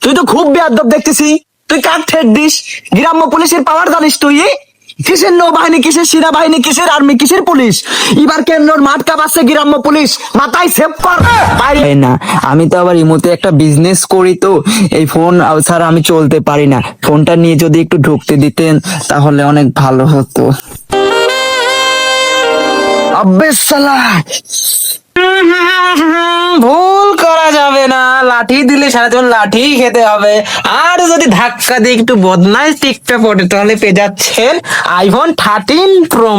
তুই তো খুব বেয়াদব দেখতেছি। তুই কার ঠেট দিস? গ্রাম্য পুলিশের পাওয়ার জানিস তুই কিসের নৌবাহিনী কিসের সেনাবাহিনী কিসের আর্মি কিসের পুলিশ? এবার কেন্দ্রর মাঠ কাপাচ্ছে গ্রাম্য পুলিশ? মাথায় সেভ কর। এই না আমি তো আবার ইমোতে একটা বিজনেস করি তো এই ফোন ছাড়া আমি চলতে পারি না। ফোনটা নিয়ে যদি একটু ঢুকতে দিতেন তাহলে অনেক ভালো হতো। আব্বে সালা! ভুল করা যাবে না। লাঠি দিলে সারা জীবন লাঠি খেতে হবে। আর যদি ধাক্কা দিয়ে একটু বদনাই টিকটা পড়ে, তাহলে পেয়ে যাচ্ছেন আইফোন থার্টিন প্রো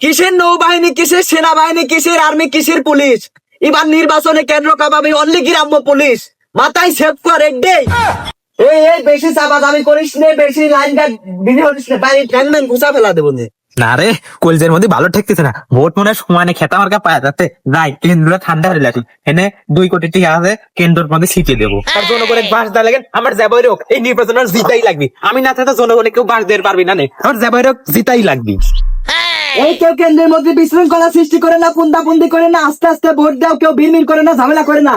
কিসের নৌবাহিনী, কিসের সেনাবাহিনী, কিসের আর্মি কিসের পুলিশ? এবার নির্বাচনে কেন্দ্র কামাবে অনলি গ্রাম্য পুলিশ। মাথায় সেভ কর ডে। এই এই, বেশি চাপা দামি করিস নে, বেশি লাইন গার্ড বিধি করিস নে। বাইরে ট্যাংম্যান ঘুষা ফেলা দেবো নে রে, কলজের মধ্যে ভালো ঠেকতেছে না। ভোট মনে হয় সমানে খেতা মার্কা পায় যাতে যাই কেন্দ্র ঠান্ডা হয়ে লাঠি এনে দুই কোটি টাকা আছে, কেন্দ্রের মধ্যে ছিটিয়ে দেবো। আর জনগণের বাস দেওয়া লাগেন, আমার যাবই রোগ, এই নির্বাচনের জিতাই লাগবে। আমি না থাকলে জনগণে কেউ বাস দিতে পারবি না নে। আমার যাবই রোগ জিতাই লাগবে। এই কেউ কেন্দ্রের মধ্যে বিশৃঙ্খলা সৃষ্টি করে না পুন্দাপুন্দি করে না, আস্তে আস্তে ভোট দাও, কেউ ভিড় করে না, ঝামেলা করে না।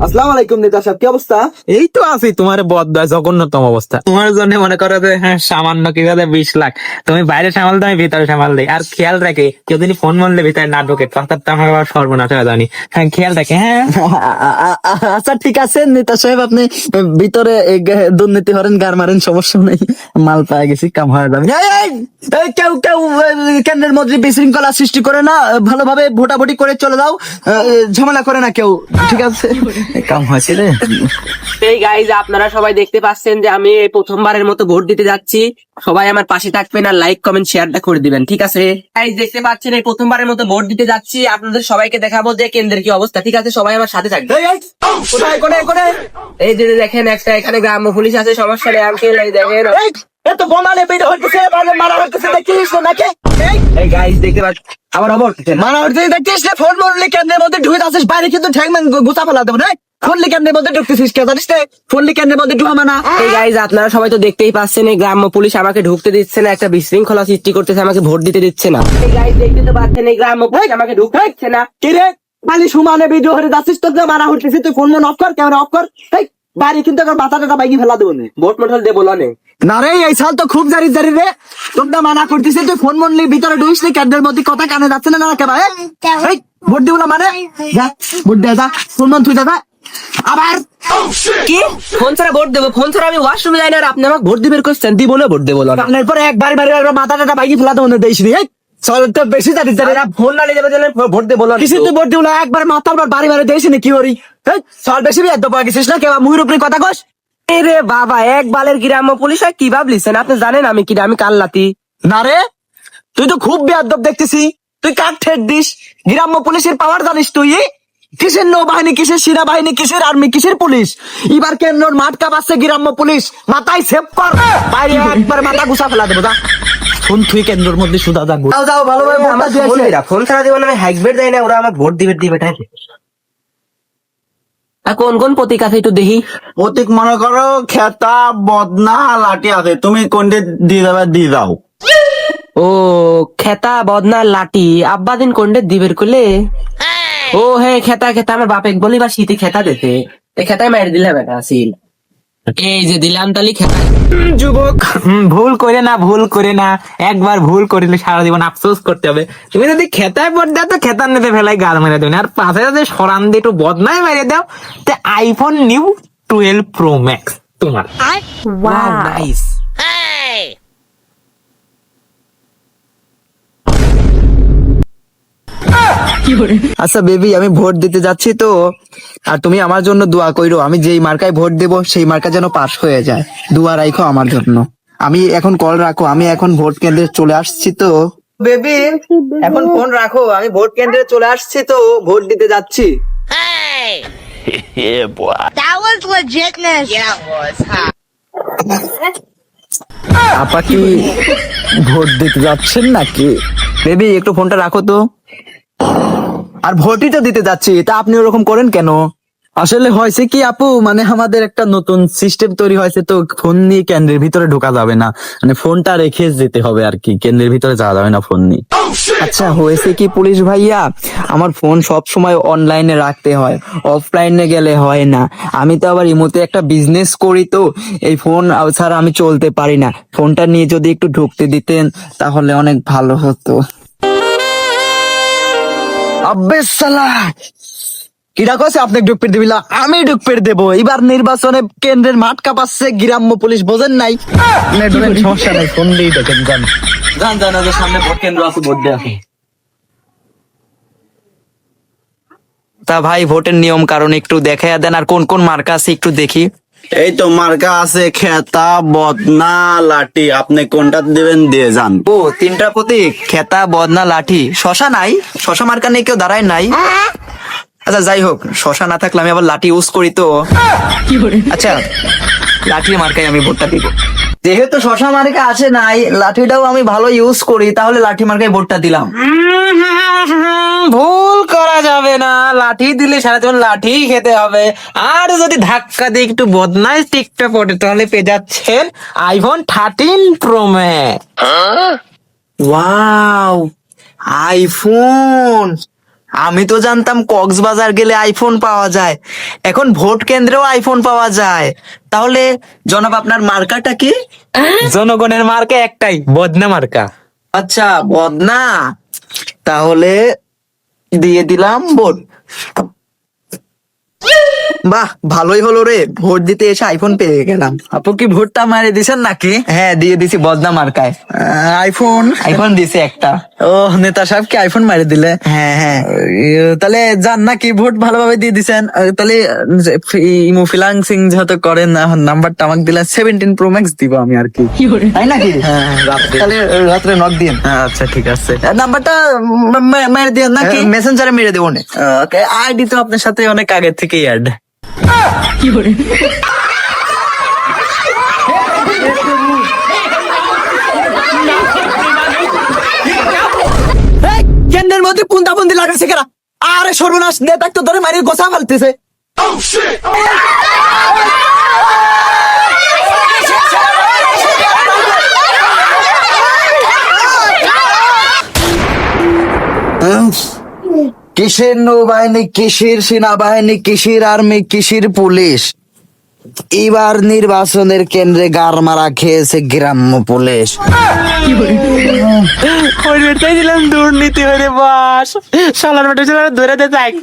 আসসালামু আলাইকুম নেতা সাহেব কি অবস্থা? এই তো আছি তোমার বদয়া জঘন্যতম অবস্থা। তোমার জন্য মনে করো যে হ্যাঁ সামান্য কি বলে বিশ লাখ। তুমি বাইরে সামাল দাও আমি ভিতরে সামাল দিই। আর খেয়াল রাখে কেউ যদি ফোন মারলে ভিতরে না ঢোকে তখন তো আমার আবার সর্বনাশ হয়ে জানি হ্যাঁ খেয়াল রাখে হ্যাঁ। আচ্ছা ঠিক আছে নেতা সাহেব আপনি ভিতরে দুর্নীতি হরেন গার মারেন সমস্যা নেই। মাল পায়ে গেছি কাম হয়ে যাবে। কেউ কেউ কেন্দ্রের মধ্যে বিশৃঙ্খলা সৃষ্টি করে না ভালোভাবে ভোটাভুটি করে চলে যাও এ, ঝামেলা করে না কেউ ঠিক আছে? কাম হয়েছে রে। এই গাইজ আপনারা সবাই দেখতে পাচ্ছেন যে আমি এই প্রথমবারের মতো ভোট দিতে যাচ্ছি। সবাই আমার পাশে থাকবেন আর লাইক কমেন্ট শেয়ারটা করে দিবেন ঠিক আছে? গাইজ দেখতে পাচ্ছেন এই প্রথমবারের মতো ভোট দিতে যাচ্ছি। আপনাদের সবাইকে দেখাবো যে কেন্দ্রের কি অবস্থা ঠিক আছে? সবাই আমার সাথে থাকবে। এই, যে দেখেন একটা এখানে গ্রাম্য পুলিশ আছে সমস্যা নেই এই দেখেন। এই, এ তো বোমালে বের হইতেছে বাজে মারা হইতেছে দেখিস না নাকি? এই, গাইজ দেখতে পাচ্ছেন আবার খবর মারা হইতেছে দেখিস না ফোন মরলে কেন্দ্রের মধ্যে ঢুকে আসিস বাইরে কিন্তু ঠ্যাংম্যান গুছা ফেলা দেবো না ফোনলি কেন্দ্রের মধ্যে ঢুকতেছিস কে জানিস না ফোনলি কেন্দ্রের মধ্যে মানা? এই গাইজ আপনারা সবাই তো দেখতেই পাচ্ছেন এই গ্রাম্য পুলিশ আমাকে ঢুকতে দিচ্ছে না একটা বিশৃঙ্খলা সৃষ্টি করতেছে আমাকে ভোট দিতে দিচ্ছে না। এই গাইজ দেখতে তো পাচ্ছেন এই গ্রাম্য পুলিশ আমাকে ঢুকতে দিচ্ছে না। কি রে? খালি সুমানে ভিডিও করে যাচ্ছিস তোর যে মারা হইতেছে তুই ফোন মন অফ কর ক্যামেরা অফ কর। এই বাইরে কিন্তু এখন বাইকি ফেলা দেবো না। ভোট মোটল দেবো লনে না। রে এই সাল তো খুব জারি জারি রে। তোমরা মানা করতেছে তুই ফোন মনলি ভিতরে ঢুকিস নি ক্যান্ডের মধ্যে কথা কানে যাচ্ছে না না কেবা ভোট দিব না মানে? ভোট দে যা ফোন মন তুই দাদা আবার কি? ফোন ছাড়া ভোট দেবো ফোন ছাড়া আমি ওয়াশরুমে যাই না আর আপনি আমাকে ভোট দিবের কোশ্চেন দিব না ভোট দেবো পরে একবার বারে বারে মাথা টাটা বাইকি ফেলা দেবো না দেখিস নি চল তো বেশি জারি জারি ফোন না নিয়ে যাবে ভোট দেবো লনে কিছু ভোট দিব না? একবার বাড়ি বাড়ি দেখিস নি কি করি? চল বেশি বিয়াদ পাওয়া গেছিস না? কেবা মুহির উপরে কথা কস। রে বাবা এক বালের গ্রাম্য পুলিশ কি ভাবলিছেন আপনি জানেন আমি কি আমি কাল্লাতি। না রে তুই তো খুব বেয়াদব দেখতেছি। তুই কার ঠেট দিস? গ্রাম্য পুলিশের পাওয়ার জানিস তুই কিসের নৌবাহিনী কিসের সেনাবাহিনী কিসের আর্মি কিসের পুলিশ? এবার কেন্দ্র মাঠ কাপাচ্ছে গ্রাম্য পুলিশ? মাথায় সেভ কর। বাইরে একবার মাথা গুছা ফেলা দেবো যা। ফোন তুই কেন্দ্রের মধ্যে সুদা যাব যাও যাও ভালোভাবে ভোটটা দিয়ে আসি। ফোন ছাড়া দিব না আমি হাইকবেট দেয় না ওরা আমার ভোট দিবে দিবে তাই আর কোন কোন প্রতীক আছে একটু দেখি? প্রতীক মনে করো খেতা বদনা লাঠি আছে। তুমি কোনটা দিয়ে দেবে দিয়ে দাও। ও খেতা বদনা লাঠি। আব্বা দিন কোনটা দিবের করলে? ও হ্যাঁ খেতা খেতা আমার বাপেক বলি বা শীতে খেতা দিতে। এই খেতায় মারি দিলাম এটা আসিল এই যে দিলাম তালি খেতা। যুবক ভুল করে না ভুল করে না। একবার ভুল করিলে সারা জীবন আফসোস করতে হবে। তুমি যদি খেতায় পড় দাও তো খেতার নেতে ফেলাই গাল মেরে দেবে আর পাশে যদি সরান দিয়ে একটু বদনাই মেরে দাও তো iPhone new twelve pro max তোমার। ওয়াও নাইস আচ্ছা বেবি আমি ভোট দিতে যাচ্ছি তো। আর তুমি আমার জন্য দোয়া কইরো। আমি যেই মার্কায় ভোট দেব সেই মার্কা যেন পাস হয়ে যায়। দোয়া রাখো আমার জন্য। আমি এখন কল রাখো। আমি এখন ভোট কেন্দ্রে চলে আসছি তো। বেবি এখন ফোন রাখো। আমি ভোট কেন্দ্রে চলে আসছি তো। ভোট দিতে যাচ্ছি? আপা কি ভোট দিতে যাচ্ছেন নাকি? বেবি একটু ফোনটা রাখো তো। আর ভোটই তো দিতে যাচ্ছি, তা আপনি ওরকম করেন কেন? আসলে হয়েছে কি আপু মানে আমাদের একটা নতুন সিস্টেম তৈরি হয়েছে, তো ফোন নিয়ে কেন্দ্রের ভিতরে ঢোকা যাবে না। মানে ফোনটা রেখে যেতে হবে আর কি, কেন্দ্রের ভিতরে যাওয়া যাবে না ফোন নিয়ে। আচ্ছা হয়েছে কি পুলিশ ভাইয়া, আমার ফোন সব সময় অনলাইনে রাখতে হয় অফলাইনে গেলে হয় না। আমি তো আবার ইমোতে একটা বিজনেস করি তো, এই ফোন ছাড়া আমি চলতে পারি না। ফোনটা নিয়ে যদি একটু ঢুকতে দিতেন, তাহলে অনেক ভালো হতো। আব্বে সালা। কিরা কছে আপনি ডুক পের দিবিলা। আমি ডুক পের দেব। এবার নির্বাচনে কেন্দ্রের মাঠ কাঁপাচ্ছে গ্রাম্য পুলিশ বোঝেন নাই। সমস্যা নাই ফোন দিয়ে দেখেন যান। যান যান ওদের সামনে ভোট কেন্দ্র আছে ভোট দিয়ে তা ভাই ভোটের নিয়ম কারণ একটু দেখাইয়া দেন আর কোন কোন মার্কা আছে একটু দেখি। এই তো মার্কা আছে খেতা বদনা লাঠি। আপনি কোনটা দিবেন দিয়ে যান। ও তিনটা প্রতীক খেতা বদনা লাঠি। শশা নাই শশা মার্কা নেই কেউ দাঁড়ায় নাই। আচ্ছা যাই হোক শশা না থাকলে আমি আবার লাঠি ইউজ করি তো। আচ্ছা লাঠির মার্কায় আমি ভোটটা দিব। যেহেতু শশা মার্কা আছে নাই লাঠিটাও আমি ভালো ইউজ করি তাহলে লাঠি মার্কায় ভোটটা দিলাম। ভুল করা যাবে না। লাঠি দিলে সারা জীবন লাঠি খেতে হবে। আর যদি ধাক্কা দিয়ে একটু বদনাই টিকটা পড়ে তাহলে পেয়ে যাচ্ছেন iPhone thirteen pro max wow iPhone আমি তো জানতাম কক্সবাজার গেলে আইফোন পাওয়া যায়। এখন ভোট কেন্দ্রেও আইফোন পাওয়া যায়। তাহলে জনাব আপনার মার্কাটা কি? জনগণের মার্কা একটাই বদনা মার্কা। আচ্ছা বদনা। তাহলে দিয়ে দিলাম ভোট। বাহ ভালোই হলো রে। ভোট দিতে এসে আইফোন পেয়ে গেলাম। আপু কি ভোটটা মারে দিছেন নাকি? হ্যাঁ দিয়ে দিছি বদনা মার্কায়। আইফোন আইফোন দিছে একটা। ও নেতা সাহেব কি আইফোন মারি দিলে? হ্যাঁ হ্যাঁ। তাহলে যান নাকি ভোট ভালোভাবে দিয়ে দিছেন? তাহলে ইমো ফিলান্সিং যেহেতু করেন নাম্বারটা আমাকে দিলেন সেভেন্টিন প্রো ম্যাক্স দিব আমি আর কি। তাই নাকি? হ্যাঁ তাহলে রাত্রে নক দিন আচ্ছা ঠিক আছে। নাম্বারটা মেরে দিন নাকি? মেসেঞ্জারে মেরে দেবো ওকে আইডি তো আপনার সাথে অনেক আগে থেকে অ্যাড কি কেন্দ্রের মধ্যে পুন্দা পুন্দি লাগাচ্ছে কেরা? আরে সর্বনাশ নেতা তো ধরে মারি গোসা ফেলতেছে। কিসের নৌবাহিনী, কিসের সেনাবাহিনী, কিসের আর্মি, কিসের পুলিশ? এবার নির্বাচনের কেন্দ্রে গার মারা খেয়েছে গ্রাম্য পুলিশ। দিলাম দুর্নীতি হয়ে বাস। সালার মাঠে ধরে দিতে এক